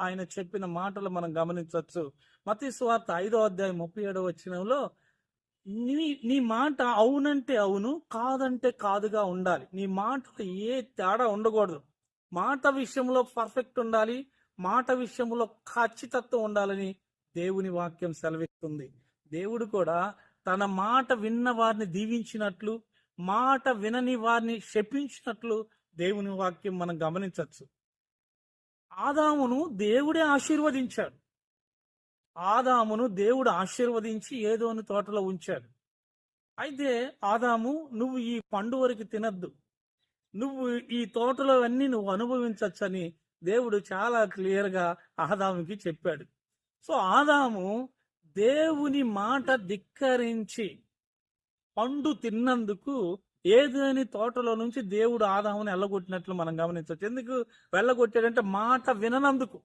ఆయన చెప్పిన మాటలు మనం గమనించవచ్చు. మతీ స్వార్థ ఐదో అధ్యాయం ముప్పై ఏడవ వచ్చినంలో నీ నీ మాట అవునంటే అవును కాదంటే కాదుగా ఉండాలి. నీ మాటలు ఏ తేడా ఉండకూడదు. మాట విషయంలో పర్ఫెక్ట్ ఉండాలి మాట విషయంలో ఖచ్చితత్వం ఉండాలని దేవుని వాక్యం సెలవిస్తుంది. దేవుడు కూడా తన మాట విన్న వారిని దీవించినట్లు మాట వినని వారిని శపించినట్లు దేవుని వాక్యం మనం గమనించవచ్చు. ఆదామును దేవుడే ఆశీర్వదించాడు. ఆదామును దేవుడు ఆశీర్వదించి ఏదోని తోటలో ఉంచాడు. అయితే ఆదాము నువ్వు ఈ పండు వరకు తినద్దు. నువ్వు ఈ తోటలో అన్నీ నువ్వు అనుభవించచ్చని దేవుడు చాలా క్లియర్గా ఆదాముకి చెప్పాడు. సో ఆదాము దేవుని మాట ధిక్కరించి పండు తిన్నందుకు ఏదేని తోటలో నుంచి దేవుడు ఆదాముని వెళ్ళగొట్టినట్లు మనం గమనించవచ్చు. ఎందుకు వెళ్ళగొట్టాడంటే మాట విననందుకు.